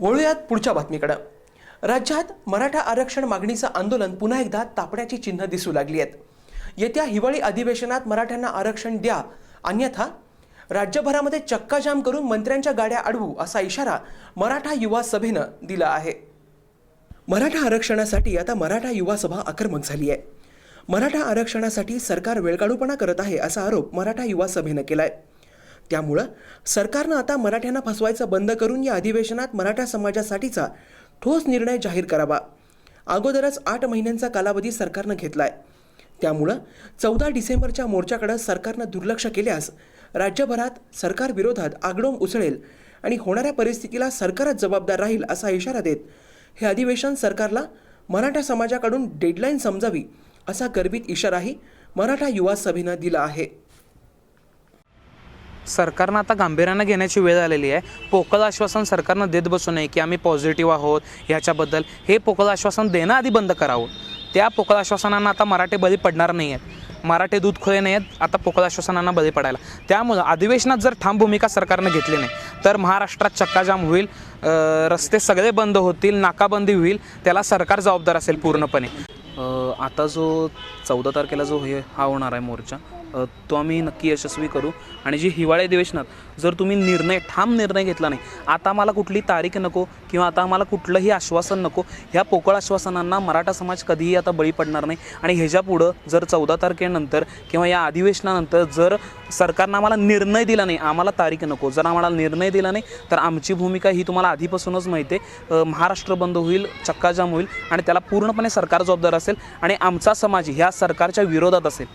वळूयात पुढच्या बातमीकडं. राज्यात मराठा आरक्षण मागणीचं आंदोलन पुन्हा एकदा तापण्याची चिन्ह दिसू लागली आहेत. येत्या हिवाळी अधिवेशनात मराठ्यांना आरक्षण द्या अन्यथा राज्यभरामध्ये चक्काजाम करून मंत्र्यांच्या गाड्या अडवू असा इशारा मराठा युवा सभेनं दिला आहे. मराठा आरक्षणासाठी आता मराठा युवा सभा आक्रमक झाली आहे. मराठा आरक्षणासाठी सरकार वेळकाढूपणा करत आहे असा आरोप मराठा युवा सभेनं केला आहे त्यामुळं सरकारनं आता मराठ्यांना फसवायचं बंद करून या अधिवेशनात मराठा समाजासाठीचा ठोस निर्णय जाहीर करावा. अगोदरच आठ महिन्यांचा कालावधी सरकारनं घेतलाय. त्यामुळं चौदा डिसेंबरच्या मोर्चाकडे सरकारनं दुर्लक्ष केल्यास राज्यभरात सरकारविरोधात आगडोम उसळेल आणि होणाऱ्या परिस्थितीला सरकारच जबाबदार राहील असा इशारा देत हे अधिवेशन सरकारला मराठा समाजाकडून डेडलाईन समजावी असा गर्भित इशाराही मराठा युवा सभेनं दिला आहे. सरकारनं आता गांभीर्यानं घेण्याची वेळ आलेली आहे. पोकळ आश्वासन सरकारनं देत बसू नये की आम्ही पॉझिटिव्ह आहोत ह्याच्याबद्दल हे पोकळ आश्वासन देणं आधी बंद करावं. त्या पोकळ आश्वासनांना आता मराठे बळी पडणार नाही आहेत मराठे दूध खोळे नाही आहेत आता पोकळ आश्वासनांना बळी पडायला. त्यामुळं अधिवेशनात जर ठाम भूमिका सरकारनं घेतली नाही तर महाराष्ट्रात चक्काजाम होईल रस्ते सगळे बंद होतील नाकाबंदी होईल त्याला सरकार जबाबदार असेल पूर्णपणे. आता जो चौदा तारखेला जो हे हा होणार आहे मोर्चा तो आम्ही नक्की यशस्वी करू. आणि जी हिवाळी अधिवेशनात जर तुम्ही निर्णय ठाम निर्णय घेतला नाही आता आम्हाला कुठली तारीख नको किंवा आता आम्हाला कुठलंही आश्वासन नको ह्या पोकळ आश्वासनांना मराठा समाज कधीही आता बळी पडणार नाही. आणि ह्याच्या पुढं जर चौदा तारखेनंतर किंवा या अधिवेशनानंतर जर सरकारनं आम्हाला निर्णय दिला नाही आम्हाला तारीख नको. जर आम्हाला निर्णय दिला नाही तर आमची भूमिका ही तुम्हाला आधीपासूनच माहिती आहे. महाराष्ट्र बंद होईल चक्काजाम होईल आणि त्याला पूर्णपणे सरकार जबाबदार असेल आणि आमचा समाज ह्या सरकारच्या विरोधात असेल.